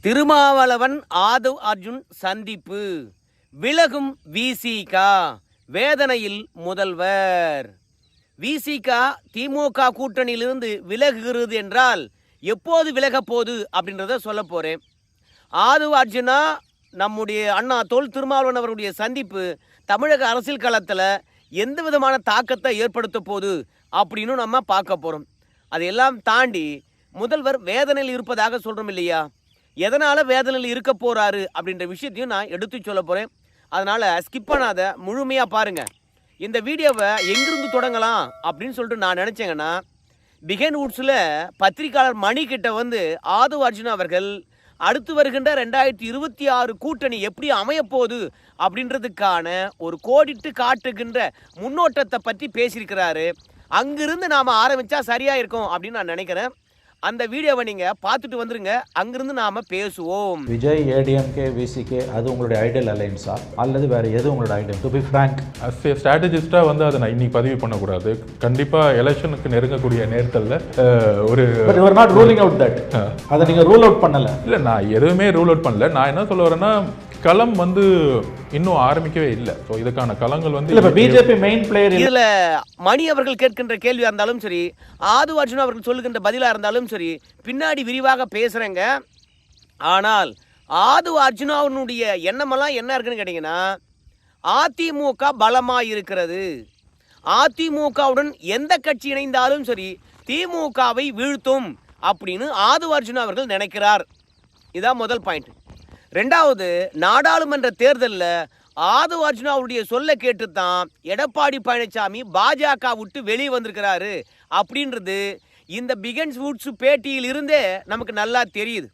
திருமாவளவன் ஆதவ் அர்ஜுன் சந்திப்பு. விலகும் விசிகா வேதனையில் முதல்வர். விசிகா திமுக கூட்டணியிலிருந்து விலகுகிறது என்றால் எப்போது விலகப் போகுது அப்படின்றத சொல்ல போறேன். ஆதவ் அர்ஜுனா நம்முடைய அண்ணா தொல் திருமாவளவன் அவருடைய சந்திப்பு தமிழக அரசியல் களத்தில் எந்த விதமான தாக்கத்தை ஏற்படுத்த போகுது அப்படின்னு நம்ம பார்க்க போகிறோம் அதையெல்லாம் தாண்டி முதல்வர் வேதனையில் இருப்பதாக சொல்கிறோம் இல்லையா? எதனால் வேதனையில் இருக்க போகிறாரு அப்படின்ற விஷயத்தையும் நான் எடுத்து சொல்ல போகிறேன் அதனால் ஸ்கிப் பண்ணாத முழுமையாக பாருங்கள் இந்த வீடியோவை எங்கிருந்து தொடங்கலாம் அப்படின்னு சொல்லிட்டு நான் நினச்சேங்கன்னா பிகன் வுட்ஸில் பத்திரிக்கையாளர் மணிக்கிட்ட வந்து ஆதவ் அர்ஜுன் அவர்கள் அடுத்து வருகின்ற ரெண்டாயிரத்தி இருபத்தி ஆறு கூட்டணி எப்படி அமையப்போகுது அப்படின்றதுக்கான ஒரு கோடிட்டு காட்டுகின்ற முன்னோட்டத்தை பற்றி பேசியிருக்கிறாரு. அங்கிருந்து நாம் ஆரம்பித்தா சரியாக இருக்கும் அப்படின்னு நான் நினைக்கிறேன். அந்த வீடியோவை நீங்கள் பார்த்துட்டு வந்துருங்க. அங்கிருந்து நாம் பேசுவோம். விஜய் ஏடிஎம்கே விசிகே அது உங்களுடைய ஐடியல் அலைன்ஸா அல்லது வேற எது உங்களோட ideal to be frank as a ஸ்ட்ராட்டஜிஸ்டாக வந்து அதை நான் இன்னைக்கு பதிவு பண்ணக்கூடாது. கண்டிப்பாக எலெக்ஷனுக்கு நெருங்கக்கூடிய நேரத்தில் ஒரு but your not ruling out that அதை நீங்க ரூல் அவுட் பண்ணல. இல்லை நான் எதுவுமே ரூல் அவுட் பண்ணல. நான் என்ன சொல்ல வரேன்னா களம் வந்து இன்னும் ஆரம்பிக்கவே இல்லை. ஸோ இதுக்கான களங்கள் வந்து இல்ல இப்ப பிஜேபி மெயின் பிளேயர் இதுல மணி அவர்கள் கேட்கின்ற கேள்வியா இருந்தாலும் சரி ஆது அர்ஜுன் அவர்கள் சொல்லுகின்ற பதிலா இருந்தாலும் சரி பின்னாடி விரிவாக பேசுறேங்க. ஆனால் ஆது அர்ஜுனாவினுடைய எண்ணமெல்லாம் என்ன இருக்குன்னு கேட்டிங்கன்னா அதிமுக பலமா இருக்கிறது அதிமுகவுடன் எந்த கட்சி இணைந்தாலும் சரி திமுகவை வீழ்த்தும் அப்படின்னு ஆது அர்ஜுனா அவர்கள் நினைக்கிறார். இதான் முதல் பாயிண்ட் ரெண்டாவது நாடாளுமன்ற தேர்தலில் ஆதவ அர்ஜுனா அவருடைய சொல்ல கேட்டு தான் எடப்பாடி பழனிசாமி பாஜக விட்டு வெளியே வந்திருக்கிறாரு. அப்படின்றது இந்த பிகன்ஸ் வுட்ஸ் பேட்டியில் இருந்தே நமக்கு நல்லா தெரியுது.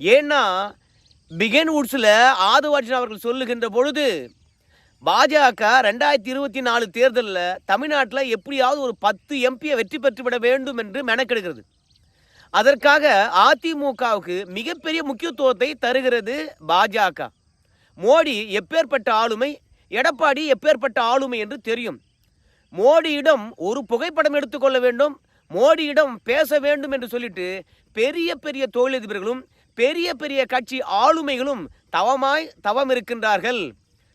ஏன்னா பிகன் வுட்ஸில் ஆதவ அர்ஜுனா அவர்கள் சொல்லுகின்ற பொழுது பாஜக ரெண்டாயிரத்தி இருபத்தி நாலு தேர்தலில் தமிழ்நாட்டில் எப்படியாவது ஒரு பத்து எம்பியை வெற்றி பெற்றுவிட வேண்டும் என்று மெனக்கெடுக்கிறது. அதற்காக அதிமுகவுக்கு மிகப்பெரிய முக்கியத்துவத்தை தருகிறது பாஜக. மோடி எப்பேற்பட்ட ஆளுமை எடப்பாடி எப்பேற்பட்ட ஆளுமை என்று தெரியும். மோடியிடம் ஒரு புகைப்படம் எடுத்துக்கொள்ள வேண்டும் மோடியிடம் பேச வேண்டும் என்று சொல்லிட்டு பெரிய பெரிய தொழிலதிபர்களும் பெரிய பெரிய கட்சி ஆளுமைகளும் தவமாய் தவம் இருக்கின்றார்கள்.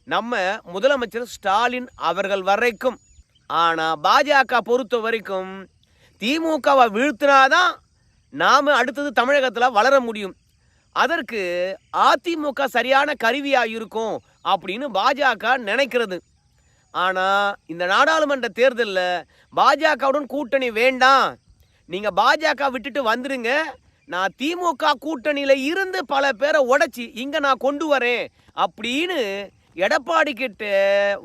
நம்ம முதலமைச்சர் ஸ்டாலின் அவர்கள் வரைக்கும். ஆனால் பாஜக பொறுத்த வரைக்கும் திமுகவை வீழ்த்தினாதான் நாம் அடுத்தது தமிழகத்தில் வளர முடியும். அதற்கு அதிமுக சரியான கருவியாக இருக்கும் அப்படின்னு பாஜக நினைக்கிறது. ஆனால் இந்த நாடாளுமன்ற தேர்தலில் பாஜகவுடன் கூட்டணி வேண்டாம். நீங்கள் பாஜக விட்டுட்டு வந்துடுங்க நான் திமுக கூட்டணியில் இருந்து பல பேரை உடைச்சி இங்கே நான் கொண்டு வரேன் அப்படின்னு எடப்பாடி கிட்ட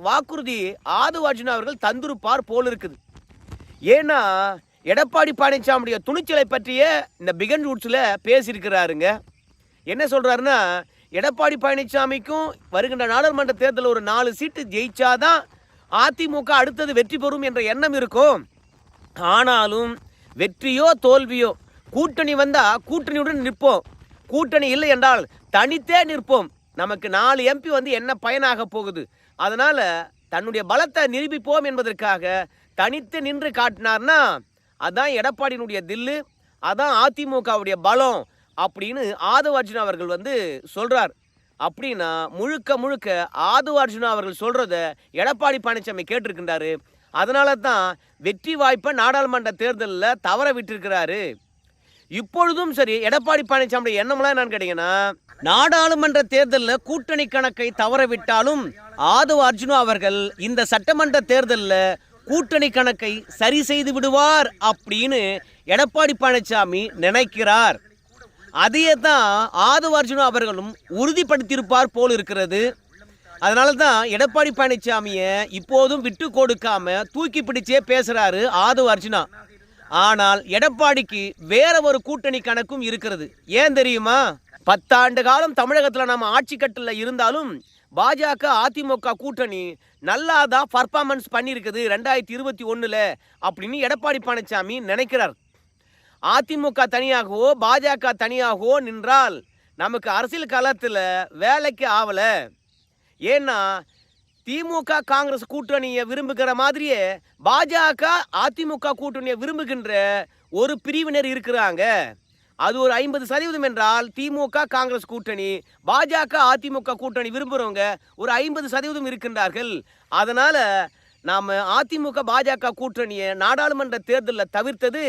வாக்குறுதி ஆது அர்ஜுனா அவர்கள் தந்திருப்பார் போல் இருக்குது ஏன்னா எடப்பாடி பழனிசாமியுடைய துணிச்சலை பற்றிய இந்த பிகன் ரூட்ஸில் பேசியிருக்கிறாருங்க. என்ன சொல்கிறாருன்னா எடப்பாடி பழனிசாமிக்கும் வருகின்ற நாடாளுமன்ற தேர்தலில் ஒரு நாலு சீட்டு ஜெயிச்சாதான் அதிமுக அடுத்தது வெற்றி பெறும் என்ற எண்ணம் இருக்கும். ஆனாலும் வெற்றியோ தோல்வியோ கூட்டணி வந்தால் கூட்டணியுடன் நிற்போம். கூட்டணி இல்லை என்றால் தனித்தே நிற்போம். நமக்கு நாலு எம்பி வந்து என்ன பயனாக போகுது? அதனால் தன்னுடைய பலத்தை நிரூபிப்போம் என்பதற்காக தனித்து நின்று காட்டினார்னா அதான் எடப்பாடியினுடைய தில்லு அதான் அதிமுகவுடைய பலம் அப்படின்னு ஆதவ அர்ஜுனா அவர்கள் வந்து சொல்கிறார் அப்படின்னா முழுக்க முழுக்க ஆதவ அர்ஜுனா அவர்கள் சொல்கிறத எடப்பாடி பழனிசாமி கேட்டிருக்கின்றாரு. அதனால தான் வெற்றி வாய்ப்பை நாடாளுமன்ற தேர்தலில் தவற விட்டிருக்கிறாரு. இப்பொழுதும் சரி எடப்பாடி பழனிசாமியோட எண்ணம்லாம் என்னன்னு கேட்டீங்கன்னா நாடாளுமன்ற தேர்தலில் கூட்டணி கணக்கை தவறவிட்டாலும் ஆதவ அர்ஜுனா அவர்கள் இந்த சட்டமன்ற தேர்தலில் கூட்டணி கணக்கை சரி செய்து விடுவார் அப்படின்னு எடப்பாடி பழனிசாமி நினைக்கிறார். அதையே தான் ஆதவ அர்ஜுனா அவர்களும் உறுதிப்படுத்தியிருப்பார் போல் இருக்கிறது. அதனால தான் எடப்பாடி பழனிசாமியை இப்போதும் விட்டு கொடுக்காம தூக்கி பிடிச்சே பேசுகிறாரு ஆதவ அர்ஜுனா. ஆனால் எடப்பாடிக்கு வேற ஒரு கூட்டணி கணக்கும் இருக்கிறது. ஏன் தெரியுமா? பத்தாண்டு காலம் தமிழகத்தில் நம்ம ஆட்சி கட்டில் இருந்தாலும் பாஜக அதிமுக கூட்டணி நல்லா தான் பர்ஃபார்மன்ஸ் பண்ணியிருக்குது ரெண்டாயிரத்தி இருபத்தி ஒன்றில் அப்படின்னு எடப்பாடி பழனிசாமி நினைக்கிறார். அதிமுக தனியாகவோ பாஜக தனியாகவோ நின்றால் நமக்கு அரசியல் காலத்தில் வேலைக்கு ஆகலை ஏன்னா திமுக காங்கிரஸ் கூட்டணியை விரும்புகிற மாதிரியே பாஜக அதிமுக கூட்டணியை விரும்புகின்ற ஒரு பிரிவினர் இருக்கிறாங்க. அது ஒரு ஐம்பது சதவீதம் என்றால் திமுக காங்கிரஸ் கூட்டணி பாஜக அதிமுக கூட்டணி விரும்புகிறவங்க ஒரு ஐம்பது சதவீதம் இருக்கின்றார்கள். அதனால் நாம் அதிமுக பாஜக கூட்டணியை நாடாளுமன்ற தேர்தலில் தவிர்த்தது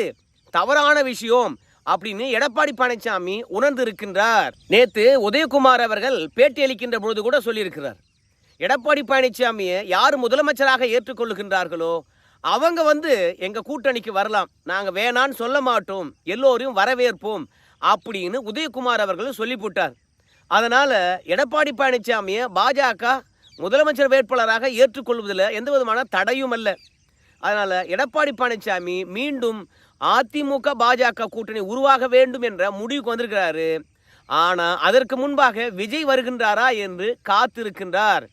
தவறான விஷயம் அப்படின்னு எடப்பாடி பழனிசாமி உணர்ந்திருக்கின்றார். நேத்து உதயகுமார் அவர்கள் பேட்டியளிக்கின்ற பொழுது கூட சொல்லியிருக்கிறார். எடப்பாடி பழனிசாமியை யார் முதலமைச்சராக ஏற்றுக்கொள்ளுகின்றார்களோ அவங்க வந்து எங்க கூட்டணிக்கு வரலாம். நாங்க வேணான்னு சொல்ல மாட்டோம். எல்லோரையும் வரவேற்போம் அப்படின்னு உதயகுமார் அவர்கள் சொல்லி போட்டார் அதனால எடப்பாடி பழனிசாமியை பாஜக முதலமைச்சர் வேட்பாளராக ஏற்றுக்கொள்வதில் எந்த விதமான தடையும் அல்ல. அதனால எடப்பாடி பழனிசாமி மீண்டும் அதிமுக பாஜக கூட்டணி உருவாக வேண்டும் என்ற முடிவுக்கு வந்திருக்கிறாரு. ஆனால் அதற்கு முன்பாக விஜய் வருகின்றாரா என்று காத்திருக்கின்றார்.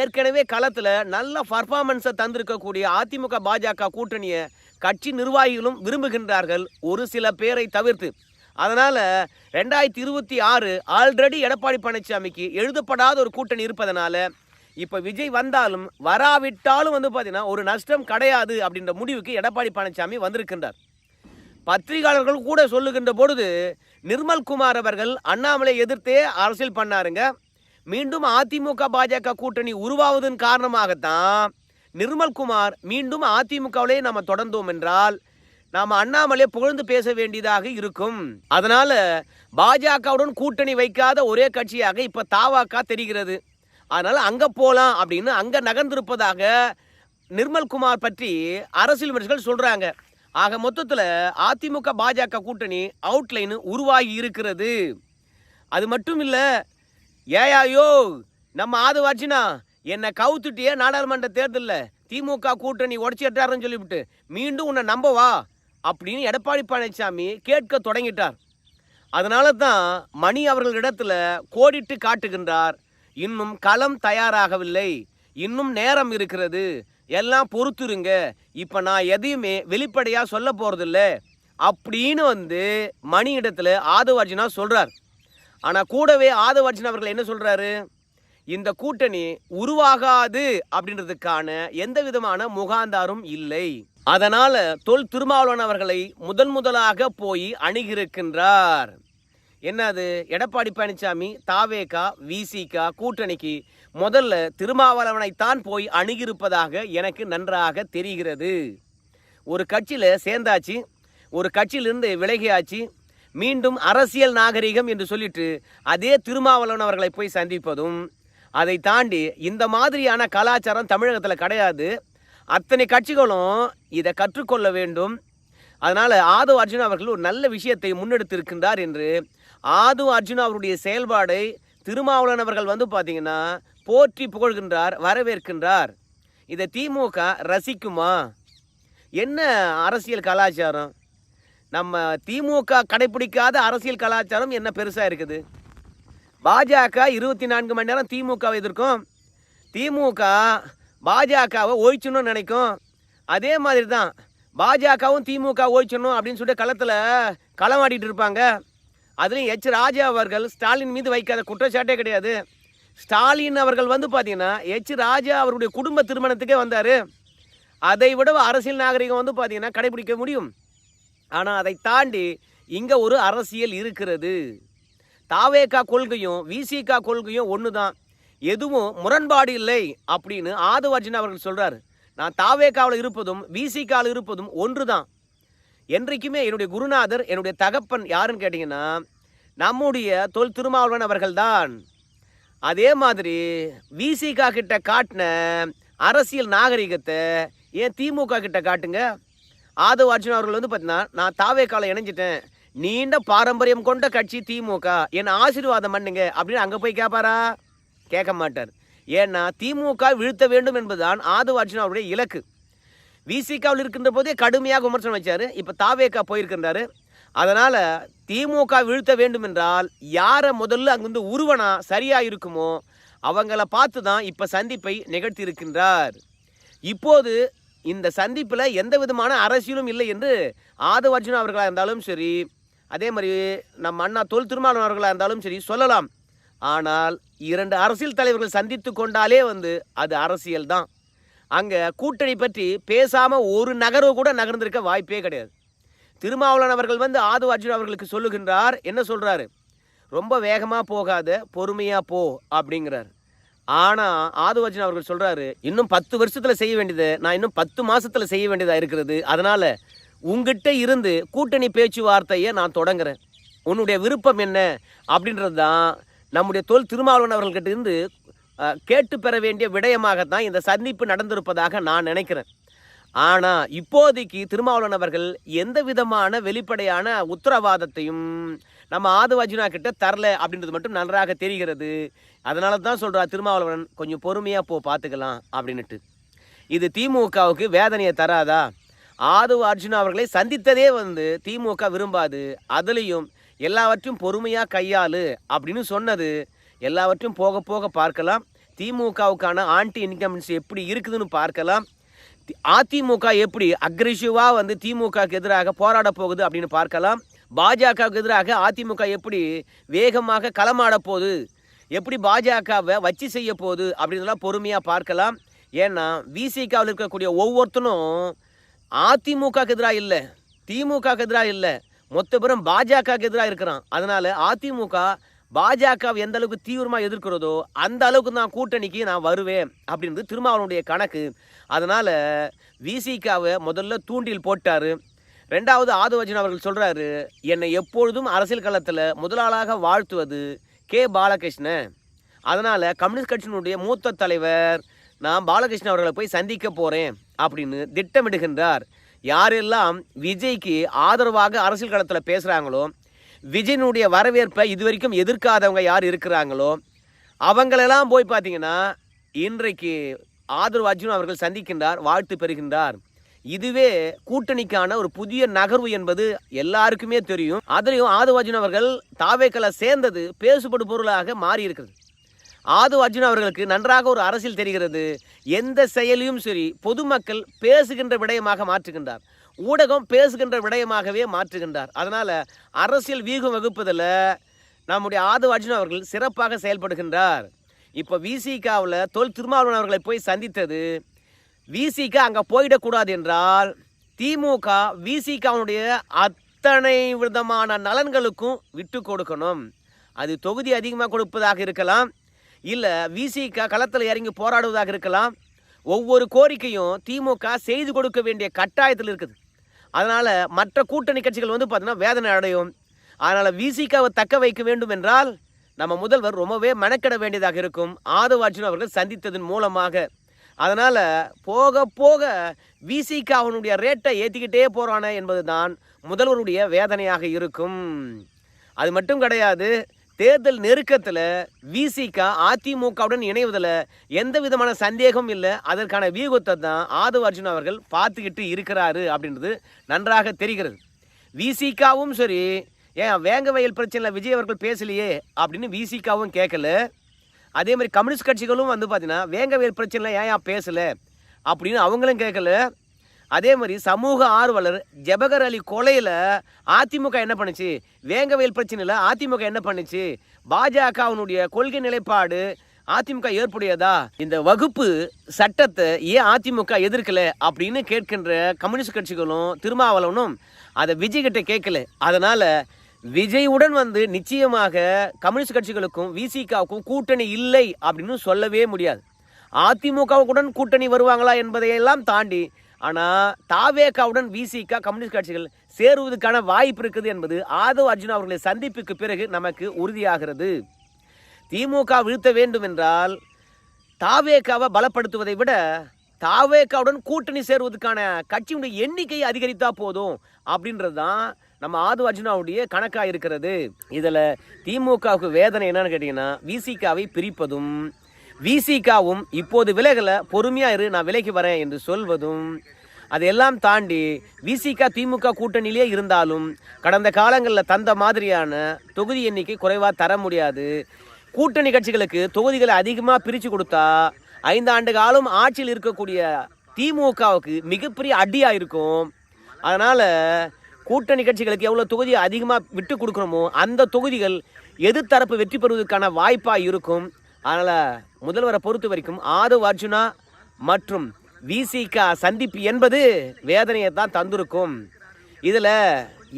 ஏற்கனவே களத்தில் நல்ல பர்ஃபார்மன்ஸை தந்திருக்கக்கூடிய அதிமுக பாஜக கூட்டணியை கட்சி நிர்வாகிகளும் விரும்புகின்றார்கள் ஒரு சில பேரை தவிர்த்து. அதனால் ரெண்டாயிரத்தி இருபத்தி ஆறு ஆல்ரெடி எடப்பாடி பழனிசாமிக்கு எழுதப்படாத ஒரு கூட்டணி இருப்பதனால இப்போ விஜய் வந்தாலும் வராவிட்டாலும் வந்து பார்த்தீங்கன்னா ஒரு நஷ்டம் கிடையாது அப்படின்ற முடிவுக்கு எடப்பாடி பழனிசாமி வந்திருக்கின்றார். பத்திரிகையாளர்கள் கூட சொல்லுகின்ற பொழுது நிர்மல்குமார் அவர்கள் அண்ணாமலை எதிர்த்தே அரசியல் பண்ணாருங்க. மீண்டும் அதிமுக பாஜக கூட்டணி உருவாவதன் காரணமாகத்தான் நிர்மல்குமார் மீண்டும் அதிமுகவிலே நம்ம தொடர்ந்தோம் என்றால் நாம் அண்ணாமலை புகழ்ந்து பேச வேண்டியதாக இருக்கும். அதனால பாஜகவுடன் கூட்டணி வைக்காத ஒரே கட்சியாக இப்போ தாவாக்கா தெரிகிறது. அதனால் அங்கே போகலாம் அப்படின்னு அங்கே நகர்ந்திருப்பதாக நிர்மல்குமார் பற்றி அரசியல் விமர்சகர்கள் சொல்கிறாங்க ஆக மொத்தத்தில் அதிமுக பாஜக கூட்டணி அவுட்லைன் உருவாகி இருக்கிறது. அது மட்டும் இல்லை ஏயாயோ நம்ம ஆதவாச்சினா என்னை கவுத்துட்டியே நாடாளுமன்ற தேர்தலில் திமுக கூட்டணி உடச்சிட்டாருன்னு சொல்லிவிட்டு மீண்டும் உன்னை நம்பவா அப்படின்னு எடப்பாடி பழனிசாமி கேட்க தொடங்கிட்டார். அதனால தான் மணி அவர்களிடத்தில் கோடிட்டு காட்டுகின்றார். இன்னும் களம் தயாராகவில்லை. இன்னும் நேரம் இருக்கிறது. எல்லாம் பொறுத்துருங்க. இப்போ நான் எதையுமே வெளிப்படையாக சொல்ல போகிறதில்ல அப்படின்னு வந்து மணி இடத்துல ஆதவார்ஜினா சொல்கிறார் ஆனால் கூடவே ஆதவர்ஜன் அவர்கள் என்ன சொல்கிறாரு இந்த கூட்டணி உருவாகாது அப்படின்றதுக்கான எந்த விதமான முகாந்தாரும் இல்லை. அதனால தொல் திருமாவளவன் அவர்களை முதன் முதலாக போய் அணுகியிருக்கின்றார் என்னது? எடப்பாடி பழனிசாமி தாவேகா விசிகா கூட்டணிக்கு முதல்ல திருமாவளவனைத்தான் போய் அணுகியிருப்பதாக எனக்கு நன்றாக தெரிகிறது. ஒரு கட்சியில் சேர்ந்தாச்சு ஒரு கட்சியிலிருந்து விலகியாச்சு மீண்டும் அரசியல் நாகரிகம் என்று சொல்லிட்டு அதே திருமாவளவன் அவர்களை போய் சந்திப்பதும் அதை தாண்டி இந்த மாதிரியான கலாச்சாரம் தமிழகத்தில் கிடையாது. அத்தனை கட்சிகளும் இதை கற்றுக்கொள்ள வேண்டும். அதனால் ஆதவ் அர்ஜுன் அவர்கள் ஒரு நல்ல விஷயத்தை முன்னெடுத்திருக்கின்றார் என்று ஆது அர்ஜுன் அவருடைய செயல்பாடை திருமாவளவன் அவர்கள் வந்து பார்த்தீங்கன்னா போற்றி புகழ்கின்றார் வரவேற்கின்றார். இதை திமுக ரசிக்குமா? என்ன அரசியல் கலாச்சாரம்? நம்ம திமுக கடைபிடிக்காத அரசியல் கலாச்சாரம் என்ன பெருசாக இருக்குது? பாஜக இருபத்தி நான்கு மணி நேரம் திமுகவை எதிர்க்கும். திமுக பாஜகவை ஒழிச்சணும்னு நினைக்கும். அதே மாதிரி தான் பாஜகவும் திமுக ஒழிச்சணும் அப்படின்னு சொல்லிட்டு களத்தில் களமாடிட்டு இருப்பாங்க. அதுலேயும் எச் ராஜா அவர்கள் ஸ்டாலின் மீது வைக்காத குற்றச்சாட்டே கிடையாது. ஸ்டாலின் அவர்கள் வந்து பார்த்தீங்கன்னா எச் ராஜா அவருடைய குடும்ப திருமணத்துக்கே வந்தார். அதை விட அரசியல் நாகரிகம் வந்து பார்த்தீங்கன்னா கடைபிடிக்க முடியும். ஆனால் அதை தாண்டி இங்கே ஒரு அரசியல் இருக்கிறது. தாவேகா கொள்கையும் விசிகா கொள்கையும் ஒன்று தான் எதுவும் முரண்பாடு இல்லை அப்படின்னு ஆதவர்ஜன் அவர்கள் சொல்கிறார் நான் தாவேகாவில் இருப்பதும் விசிகாவில் இருப்பதும் ஒன்று தான் என்றைக்குமே என்னுடைய குருநாதர் என்னுடைய தகப்பன் யாருன்னு கேட்டிங்கன்னா நம்முடைய தொல் திருமாவளவன் அவர்கள்தான். அதே மாதிரி விசிகா கிட்ட காட்டின அரசியல் நாகரிகத்தை ஏன் திமுக கிட்ட காட்டுங்க? ஆதவ் அர்ஜுன் அவர்கள் வந்து பார்த்தீங்கன்னா நான் தாவேக்கால இணைஞ்சிட்டேன். நீண்ட பாரம்பரியம் கொண்ட கட்சி திமுக. என் ஆசீர்வாதம் பண்ணுங்க அப்படின்னு அங்கே போய் கேட்பாரா கேட்க மாட்டார். ஏன்னா திமுக வீழ்த்த வேண்டும் என்பதுதான் ஆதவ் அர்ஜுன் அவருடைய இலக்கு. விசிகாவில் இருக்கின்ற போதே கடுமையாக விமர்சனம் வச்சார். இப்போ தாவேக்கா போயிருக்கின்றாரு. அதனால் திமுக வீழ்த்த வேண்டும் என்றால் யாரை முதல்ல அங்கே வந்து உருவனா சரியாக இருக்குமோ அவங்கள பார்த்து தான் இப்போ சந்திப்பை நிகழ்த்தி இருக்கின்றார் இப்போது இந்த சந்திப்பில் எந்த விதமான அரசியலும் இல்லை என்று ஆதவ அர்ஜுன் அவர்களாக இருந்தாலும் சரி அதே மாதிரி நம்ம அண்ணா தொல் திருமாவளவன் அவர்களாக இருந்தாலும் சரி சொல்லலாம். ஆனால் இரண்டு அரசியல் தலைவர்கள் சந்தித்து கொண்டாலே வந்து அது அரசியல் தான். அங்கே கூட்டணி பற்றி பேசாமல் ஒரு நகர்வு கூட நகர்ந்திருக்க வாய்ப்பே கிடையாது. திருமாவளவன் அவர்கள் வந்து ஆதவ அர்ஜுன் அவர்களுக்கு சொல்லுகின்றார் என்ன சொல்கிறாரு ரொம்ப வேகமாக போகாத பொறுமையாக போ அப்படிங்கிறார். ஆனால் ஆது அவர்கள் சொல்கிறாரு இன்னும் பத்து வருஷத்தில் செய்ய வேண்டியது நான் இன்னும் பத்து மாசத்துல செய்ய வேண்டியதாக இருக்கிறது. அதனால் உங்ககிட்ட இருந்து கூட்டணி பேச்சுவார்த்தையை நான் தொடங்குறேன். உன்னுடைய விருப்பம் என்ன? அப்படின்றது தான் நம்முடைய தொல் திருமாவளவன் அவர்கள்கிட்ட இருந்து கேட்டு பெற வேண்டிய விடயமாகத்தான் இந்த சந்திப்பு நடந்திருப்பதாக நான் நினைக்கிறேன். ஆனால் இப்போதைக்கு திருமாவளவன் அவர்கள் எந்த விதமான வெளிப்படையான உத்தரவாதத்தையும் நம்ம ஆதுவாஜினா கிட்ட தரல அப்படின்றது மட்டும் நன்றாக தெரிகிறது அதனால தான் சொல்றா திருமாவளவன் கொஞ்சம் பொறுமையாக போ பார்த்துக்கலாம் அப்படின்னுட்டு இது திமுகவுக்கு வேதனையை தராதா ஆது அர்ஜுனா அவர்களை சந்தித்ததே வந்து திமுக விரும்பாது அதுலேயும் எல்லாவற்றையும் பொறுமையாக கையாளு அப்படின்னு சொன்னது எல்லாவற்றையும் போக போக பார்க்கலாம் திமுகவுக்கான ஆன்டி இன்கம்ஸ் எப்படி இருக்குதுன்னு பார்க்கலாம் தி- அதிமுக எப்படி அக்ரெசிவாக வந்து திமுகவுக்கு எதிராக போராட போகுது அப்படின்னு பார்க்கலாம் பாஜகவுக்கு எதிராக அதிமுக எப்படி வேகமாக களமாட போகுது? எப்படி பாஜகவை வச்சு செய்ய போகுது? அப்படின்றதெல்லாம் பொறுமையாக பார்க்கலாம். ஏன்னா விசிகாவில் இருக்கக்கூடிய ஒவ்வொருத்தனும் அதிமுகக்கு எதிராக இல்லை திமுகவுக்கு எதிராக இல்லை. மொத்த பேரும் பாஜகவுக்கு எதிராக இருக்கிறான். அதனால் அதிமுக பாஜகவை எந்த அளவுக்கு தீவிரமாக எதிர்க்கிறதோ அந்த அளவுக்கு நான் கூட்டணிக்கு நான் வருவேன் அப்படின்றது திருமாவளவனுடைய கணக்கு. அதனால் விசிகாவை முதல்ல தூண்டில் போட்டார். ரெண்டாவது ஆதவஜன் அவர்கள் சொல்கிறாரு என்னை எப்பொழுதும் அரசியல் களத்தில் முதலாளாக வாழ்த்துவது கே. பாலகிருஷ்ணன். அதனால் கம்யூனிஸ்ட் கட்சியினுடைய மூத்த தலைவர் நான் பாலகிருஷ்ணன் அவர்களை போய் சந்திக்க போகிறேன் அப்படின்னு திட்டமிடுகின்றார். யாரெல்லாம் விஜய்க்கு ஆதரவாக அரசியல் களத்தில் பேசுகிறாங்களோ விஜயனுடைய வரவேற்பை இதுவரைக்கும் எதிர்க்காதவங்க யார் இருக்கிறாங்களோ அவங்களெல்லாம் போய் பார்த்தீங்கன்னா இன்றைக்கு ஆதரவு அர்ஜுன் அவர்கள் சந்திக்கின்றார் வாழ்த்து பெறுகின்றார். இதுவே கூட்டணிக்கான ஒரு புதிய நகர்வு என்பது எல்லாருக்குமே தெரியும். அதுலேயும் ஆதவ அர்ஜுன் அவர்கள் தாவேக்களை சேர்ந்தது பேசுபடு பொருளாக மாறி இருக்கிறது ஆது அர்ஜுன் அவர்களுக்கு நன்றாக ஒரு அரசியல் தெரிகிறது. எந்த செயலையும் சரி பொதுமக்கள் பேசுகின்ற விடயமாக மாற்றுகின்றார். ஊடகம் பேசுகின்ற விடயமாகவே மாற்றுகின்றார். அதனால் அரசியல் வீகம் வகுப்பதில் நம்முடைய ஆதவ அர்ஜுன் அவர்கள் சிறப்பாக செயல்படுகின்றார். இப்போ விசிகாவில் தொல் திருமாவளவன் அவர்களை போய் சந்தித்தது விசிக அங்கே போயிடக்கூடாது என்றால் திமுக விசிகாவுடைய அத்தனை விதமான நலன்களுக்கும் விட்டு கொடுக்கணும். அது தொகுதி அதிகமாக கொடுப்பதாக இருக்கலாம் இல்லை விசிக களத்தில் இறங்கி போராடுவதாக இருக்கலாம். ஒவ்வொரு கோரிக்கையும் திமுக செய்து கொடுக்க வேண்டிய கட்டாயத்தில் இருக்குது. அதனால் மற்ற கூட்டணி கட்சிகள் வந்து பார்த்தீங்கன்னா வேதனை அடையும். அதனால் விசிகாவை தக்க வைக்க வேண்டும் என்றால் நம்ம முதல்வர் ரொம்பவே மெனக்கிட வேண்டியதாக இருக்கும். ஆதவ அவர்கள் சந்தித்ததன் மூலமாக அதனால் போக போக விசிக்கு அவனுடைய ரேட்டை ஏற்றிக்கிட்டே போகிறானே என்பது தான் முதல்வருடைய வேதனையாக இருக்கும். அது மட்டும் கிடையாது தேர்தல் நெருக்கத்தில் விசிகா அதிமுகவுடன் இணைவதில் எந்த விதமான சந்தேகம் இல்லை. அதற்கான வியூகத்தை தான் ஆதவ அர்ஜுன் அவர்கள் பார்த்துக்கிட்டு இருக்கிறாரு அப்படின்றது நன்றாக தெரிகிறது. விசிகாவும் சரி ஏன் வேங்க வயல் பிரச்சனையில் விஜய் அவர்கள் பேசலையே? அப்படின்னு விசிகாவும் கேட்கல. அதே மாதிரி கம்யூனிஸ்ட் கட்சிகளும் வந்து பார்த்தீங்கன்னா வேங்க வயல் ஏன் ஏன் பேசலை? அப்படின்னு அவங்களும் கேட்கல. அதே மாதிரி சமூக ஆர்வலர் ஜெபகர் அலி கொலையில் அதிமுக என்ன பண்ணுச்சு? வேங்கவேல் பிரச்சனையில் அதிமுக என்ன பண்ணுச்சு? பாஜகவினுடைய கொள்கை நிலைப்பாடு அதிமுக ஏற்புடையதா? இந்த வகுப்பு சட்டத்தை ஏன் அதிமுக எதிர்க்கல? அப்படின்னு கேட்கின்ற கம்யூனிஸ்ட் கட்சிகளும் திருமாவளவனும் அதை விஜய் கிட்ட கேட்கல. அதனால விஜயுடன் வந்து நிச்சயமாக கம்யூனிஸ்ட் கட்சிகளுக்கும் விசிகாவுக்கும் கூட்டணி இல்லை அப்படின்னு சொல்லவே முடியாது. அதிமுகவுடன் கூட்டணி வருவாங்களா என்பதையெல்லாம் தாண்டி ஆனால் தாவேகாவுடன் விசிகா கம்யூனிஸ்ட் கட்சிகள் சேருவதற்கான வாய்ப்பு இருக்குது என்பது ஆதவ் அர்ஜுன் அவர்களை சந்திப்புக்கு பிறகு நமக்கு உறுதியாகிறது. திமுக வீழ்த்த வேண்டும் என்றால் தாவேகாவை பலப்படுத்துவதை விட தாவேகாவுடன் கூட்டணி சேருவதற்கான கட்சியுடைய எண்ணிக்கையை அதிகரித்தா போதும் அப்படின்றது தான் நம்ம ஆது அர்ஜுனாவுடைய கணக்காக இருக்கிறது. இதில் திமுகவுக்கு வேதனை என்னன்னு கேட்டிங்கன்னா விசிகாவை பிரிப்பதும் விசிகாவும் இப்போது விலகலை பொறுமையாக இரு நான் விலகி வரேன் என்று சொல்வதும் அதையெல்லாம் தாண்டி விசிக திமுக கூட்டணியிலே இருந்தாலும் கடந்த காலங்களில் தந்த மாதிரியான தொகுதி எண்ணிக்கை குறைவாக தர முடியாது. கூட்டணி கட்சிகளுக்கு தொகுதிகளை அதிகமாக பிரித்து கொடுத்தா ஐந்து ஆண்டு காலம் ஆட்சியில் இருக்கக்கூடிய திமுகவுக்கு மிகப்பெரிய அடியாக இருக்கும். அதனால் கூட்டணி கட்சிகளுக்கு எவ்வளோ தொகுதி அதிகமாக விட்டு கொடுக்குறோமோ அந்த தொகுதிகள் எதிர்த்தரப்பு வெற்றி பெறுவதற்கான வாய்ப்பாக இருக்கும். அதனால் முதல்வரை பொறுத்த வரைக்கும் ஆதவ் அர்ஜுனா மற்றும் விசிகா சந்திப்பு என்பது வேதனையை தான் தந்திருக்கும். இதில்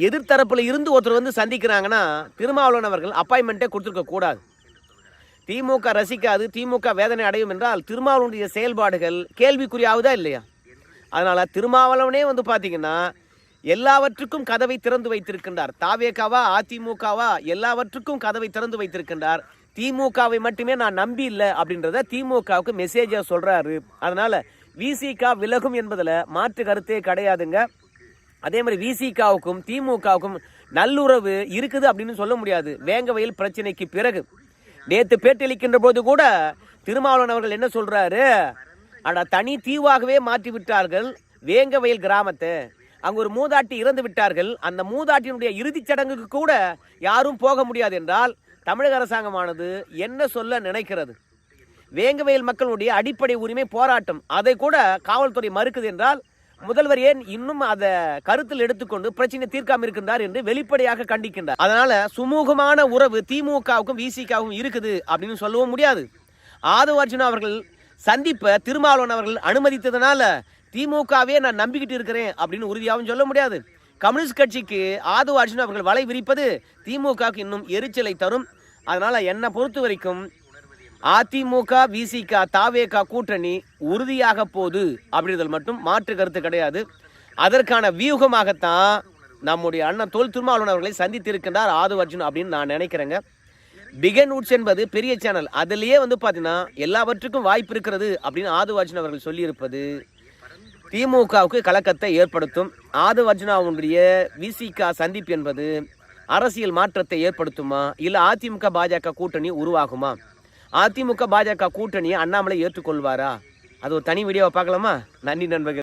எதிர்த்தரப்பில் இருந்து ஒருத்தர் வந்து சந்திக்கிறாங்கன்னா திருமாவளவன் அவர்கள் அப்பாயின்மெண்ட்டே கொடுத்துருக்க கூடாது. திமுக ரசிக்காது திமுக வேதனை அடையும் என்றால் திருமாவளவனுடைய செயல்பாடுகள் கேள்விக்குறியாவதா இல்லையா? அதனால் திருமாவளவனே வந்து பார்த்தீங்கன்னா எல்லாவற்றுக்கும் கதவை திறந்து வைத்திருக்கின்றார். தாவேகாவா அதிமுகவா எல்லாவற்றுக்கும் கதவை திறந்து வைத்திருக்கின்றார். திமுகவை மட்டுமே நான் நம்பி இல்லை அப்படின்றத திமுகவுக்கு மெசேஜாக சொல்கிறாரு அதனால் விசிகா விலகும் என்பதில் மாற்று கருத்தே கிடையாதுங்க. அதே மாதிரி விசிகாவுக்கும் திமுகவுக்கும் நல்லுறவு இருக்குது அப்படின்னு சொல்ல முடியாது. வேங்கவயல் பிரச்சனைக்கு பிறகு. நேற்று பேட்டியளிக்கின்ற போது கூட திருமாவளவன் அவர்கள் என்ன சொல்றாரு? ஆனால் தனி தீவாகவே மாற்றி விட்டார்கள் வேங்கவயல் கிராமத்தை. அங்க ஒரு மூதாட்டி இறந்து விட்டார்கள். அந்த மூதாட்டியினுடைய இறுதிச் சடங்குக்கு கூட யாரும் போக முடியாது என்றால் தமிழக அரசாங்கமானது என்ன சொல்ல நினைக்கிறது? வேங்கவயல் மக்களுடைய அடிப்படை உரிமை போராட்டம் அதை கூட காவல்துறை மறுக்குது என்றால் முதல்வர் ஏன் இன்னும் அதை கருத்தில் எடுத்துக்கொண்டு பிரச்சனை தீர்க்காம இருக்கின்றார் என்று வெளிப்படையாக கண்டிக்கின்றார். அதனால சுமூகமான உறவு திமுகவுக்கும் விசிகாவுக்கும் இருக்குது அப்படின்னு சொல்லவும் முடியாது. ஆதவ அர்ஜுனா அவர்கள் சந்திப்பை திருமாவளவன் அவர்கள் அனுமதித்ததுனால திமுகவே நான் நம்பிக்கிட்டு இருக்கிறேன் அப்படின்னு உறுதியாகவும் சொல்ல முடியாது. கம்யூனிஸ்ட் கட்சிக்கு ஆதவ அர்ஜுன் அவர்கள் வலை விரிப்பது திமுகவுக்கு இன்னும் எரிச்சலை தரும். அதனால் என்னை பொறுத்த வரைக்கும் அதிமுக விசிக தாவேக கூட்டணி உறுதியாக போகுது அப்படின்றதில் மட்டும் மாற்று கருத்து கிடையாது. அதற்கான வியூகமாகத்தான் நம்முடைய அண்ணன் தொல் திருமாவளவன் அவர்களை சந்தித்திருக்கின்றார் ஆது அர்ஜுன் அப்படின்னு நான் நினைக்கிறேங்க. பிகன் உட்ஸ் என்பது பெரிய சேனல் அதுலேயே வந்து பார்த்தீங்கன்னா எல்லாவற்றுக்கும் வாய்ப்பு இருக்கிறது அப்படின்னு ஆது அர்ஜுன் அவர்கள் சொல்லியிருப்பது திமுகவுக்கு கலக்கத்தை ஏற்படுத்தும். ஆது அர்ஜுனாவுடைய விசிகா சந்திப்பு என்பது அரசியல் மாற்றத்தை ஏற்படுத்துமா? இல்லை அதிமுக பாஜக கூட்டணி உருவாகுமா? அதிமுக பாஜக கூட்டணியை அண்ணாமலை ஏற்றுக்கொள்வாரா? அது ஒரு தனி வீடியோவை பார்க்கலாமா? நன்றி நண்பர்கள்.